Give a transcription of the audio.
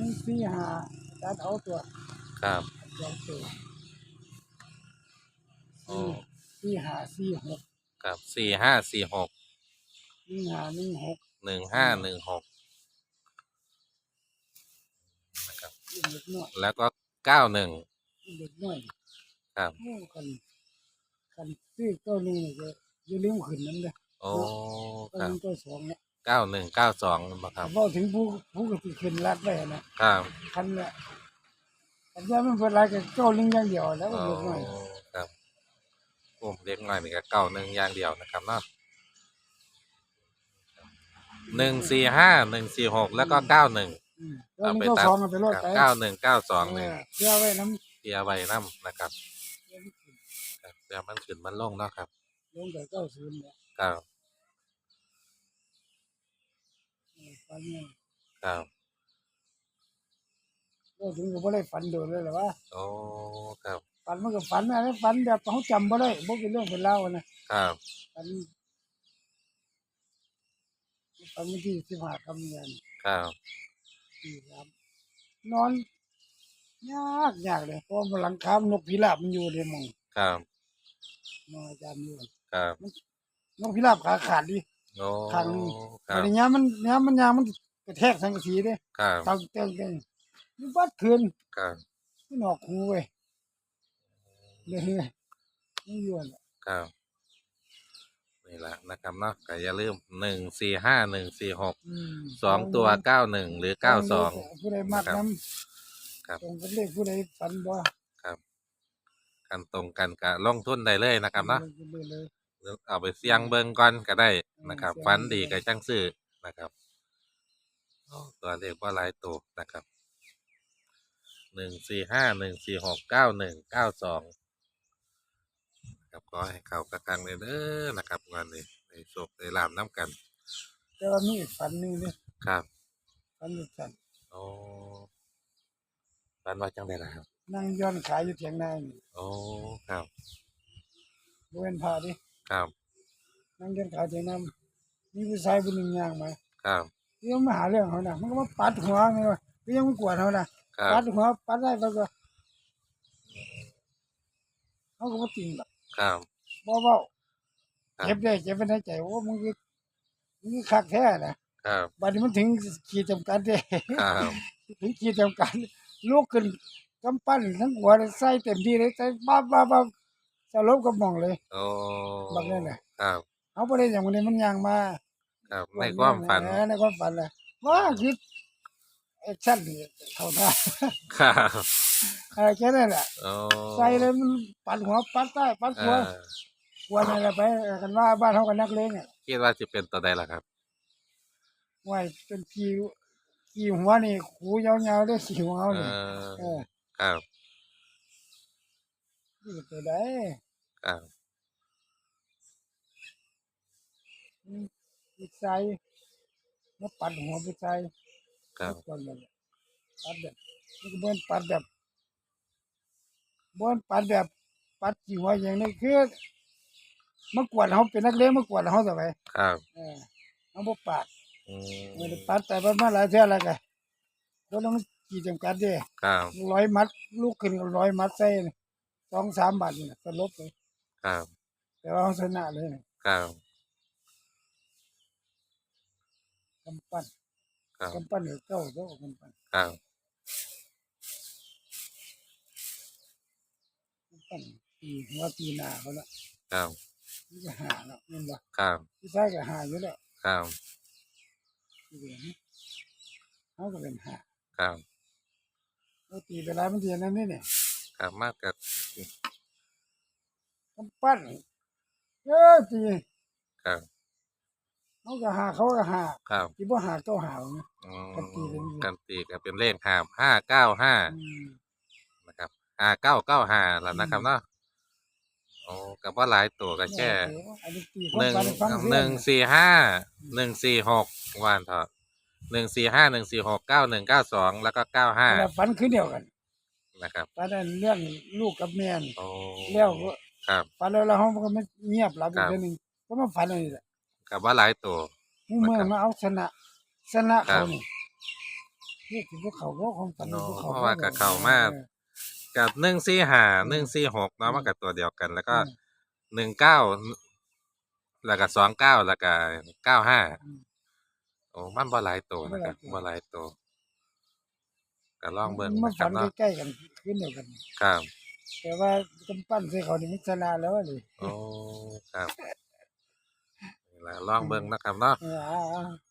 นึ่งสี่ห้าตัดเอาตัวครับสองตัวโอ้สี่สี่ห้าสี่หกครับสี่ห้าสี่หกหนึ่งห้าหนึ่งหกหนึ่งห้าหนึ่งหกนะครับเล็กน้อยแล้วก็เก้าหนึ่งเล็กน้อยครับโอ้คันคันซื้อตัวนี้ก็อย่าลืมขึ้นนั้นเด้อโอ้ตัวครับนี้ตัวสองเนี่ย เก้าหนึ่งเก้าสองมาครับพอถึงผู้ผู้ก็สิขึ้นรัดไว้นะครับคันเนี่ยคันยามันเป็นไรก็เก้าลิงอย่างเดียวแล้วก็โอ้เล็กน้อยครับผมเล็กน้อยนี่ก็เก้าหนึ่งอย่างเดียวนะครับเนาะหนึ่งสี่ห้าหนึ่งสี่หกแล้วก็เก้าหนึ่งอืมตัวนี้ก็สองก็ไปรถไปเก้าหนึ่งเก้าสองนี่เเชื่อไว้น้ำเทียไว้น้ำนะครับครับเดี๋ยวมันขึ้นมันลงเนาะครับลงแต่เก้าศูนย์เนี่ยครับ เออ ฝันเนี่ยครับก็ถึงก็บ่ได้ฝันโดนเลยหรอวะโอ้ครับ ฝันมันก็ฝันอะไรฝันแบบเขาจำบ่ได้บ่เป็นเรื่องเป็นเล่าวนะครับ ฝันฝันวันที่สิบห้าคำเดือนครับที่ครับนอน ยากยากเลยเพราะว่าหลังคามนกพิราบมันอยู่ในหมองครับนอนอาจารย์อยู่ครับ นกพิราบขาขาดดิ โอ้ข้างหนึ่งครัแต่บในยามมันยามมันยามมันกระแทกสังกะสีเด้ครับตังเติงเติงนี่บัดคืนครับมันออกหูเว้ยเลยไม่ยวนครับนี่แหละนะครับเนาะก็อย่าลืมหนึ่งสี่ห้าหนึ่งสี่หกอืมสองตัวเก้าหนึ่งหรือเก้าสอง ผู้ใดมักครับน้ครับำตรงกับเลขผู้ใดฝันบ่ครับกันตรงกันกับลงทุนได้เลยนะครับเนาะ เลยเลยหรือเอาไปเสี่ยงเบิ่งก่อนก็ได้ นะครับเสี่ยงฟันดีได้ก็จังซื้อนะครับโอ้ตัวเลขว่าหลายตัวนะครับหนึ่งสี่ห้าหนึ่งสี่หกเก้าหนึ่งเก้าสองครับก็ให้เขากระคังเลยเด้อนะครับวันนี้ในโชคในลามน้ำกันแต่ว่ามีอีกฝันหนึงเนี่ยครับฝันสั่นโอ้ฟันว่าจังไดล่ะครับนั่งย้อนขายอยู่เถียงนานี่โอ้ครับบ่เป็นพาดิครับนั่งย้อนขายเถียงนา มีผู้ชายผู้หนึงย่างมาครับเรื่องมาหาเรื่องเขาน่ะมันก็มาปัดหัวไงวะเรื่องมันกวนเขาน่ะครับปัดหัวปัดได้แล้วก็เขาก็บ่ติงหรอกครับบ่เว้าครับเจ็บได้เจ็บไปในใจโอ้มึงคือมึงคือคักแท้นะครับบัดนี้มันถึงขีดจำกัดเด้ครับถึงขีดจำกัดลุกขึ้นกำปั้นทั้งหัวเลยใส่เต็มที่เลยใส่บ้าบ้าบ้าสลบกับหมองเลยโอ้บักนั่นน่ะครับ เขาบ่ได้อย่างวันนี้มันย่างมาครับในความฝัน เออในความฝันน่ะว่าคิดแอคชั่นนี่เข้าท่าครับอะไรแค่นั้นแหละโอ้ใส่เลยมันปัดหัวปัดใต้ปัดเอหัวอหัวนั่นแหละไปเออกันว่าบ้านเขากันนักเลงอะคิดว่าจะเป็นตัวใดล่ะครับว่าเป็นขี้ขี้หัวนี่หูยาวๆได้ขี้หัวเอนี่อเออครับ นี่ก็ตัวใดครับ ผู้ชายมาปัดหัวผู้ชายครับก่อนเลยปัดแบบนี่ก็เบิ้นปัดแบบเบิ้นปัดแบบ ปัดขี้หัวอย่างนี้คือเมื่อกวดเขาเป็นนักเลงเมื่อกวดเขาต่อไปครับเออเขาบ่ปาดอืเออมปัดแต่ปัดมาหลายเท่าแล้วก็ก็ต้องกี่จำกัดเด้ครับร้อยมัด ลูกขึ้นก็ร้อยมัดใส่นี่สองสามบาทนี่สลบเลยครับแต่ว่าเขาชนะเลยนะครับ กำ ปั้นครับกำปั้นเหลือเก้าเจ้ากำปั้นครับกำปั้นตีหัวตีหน้าเขาละครับนี่ก็หาแล้วเห็นบ่ครับพี่ชายก็หาอยู่แล้วครับที่เหลือนี่เขาก็เป็นหาครับเขาตีไปหลายมันเดียวนั้นนี่เนี่ยครับมากกับกำปั้นเออตีครับ เขาก็หาเขาก็หาครับที่บ่หาเก้าหาเนาะอืมกันตีเป็น กันตีก็เป็นเลขหาบห้าเก้าห้าอืมนะครับห้าเก้าเก้าห้าแล้วนะครับเนาะโอ้กับว่าหลายตัวก็แค่อันนี้ตีหนึ่งความฝันให้ฟังเสียหนึ่งสี่ห้าหนึ่งสี่หกวานเถอะหนึ่งสี่ห้าหนึ่งสี่หกเก้าหนึ่งเก้าสองแล้วก็เก้าห้าแต่ฝันคือเดียวกันนะครับฝันอันเรื่องลูกกับแม่นโอ้แล้วก็ครับ ฝันแล้วแล้วเขาก็ไม่เงียบหลับอีครักบ เทื่อหนึงก็มาฝันอันนี้แหละ กับว่าหลายตัวมึงเมื่อมาเอาชนะชนะครัเขาบนี่นี่คือพวกเขาพวกของฝันเนาะพวกเขาเพราะว่ากับเขามาก กับหนึ่งสี่หาหนึ่งสี่หกเนาะมันกับตัวเดียวกัน แล้วก็หนึ่งเก้าแล้วก็สองเก้าแล้วก็เก้าห้าโอ้มันบ่หลายตัวนะครับบ่หลายตัวก็ลองเบิ่งมานะครัฝับนเนาะใกล้ๆกันขึ้นเดียวกัน ครับแต่ว่ากำปั้นใส่เขานี่มันชนะแล้วเลยโอ้ครับนี่ ล่ะลองเบิ่งนะครับเนาะ เออ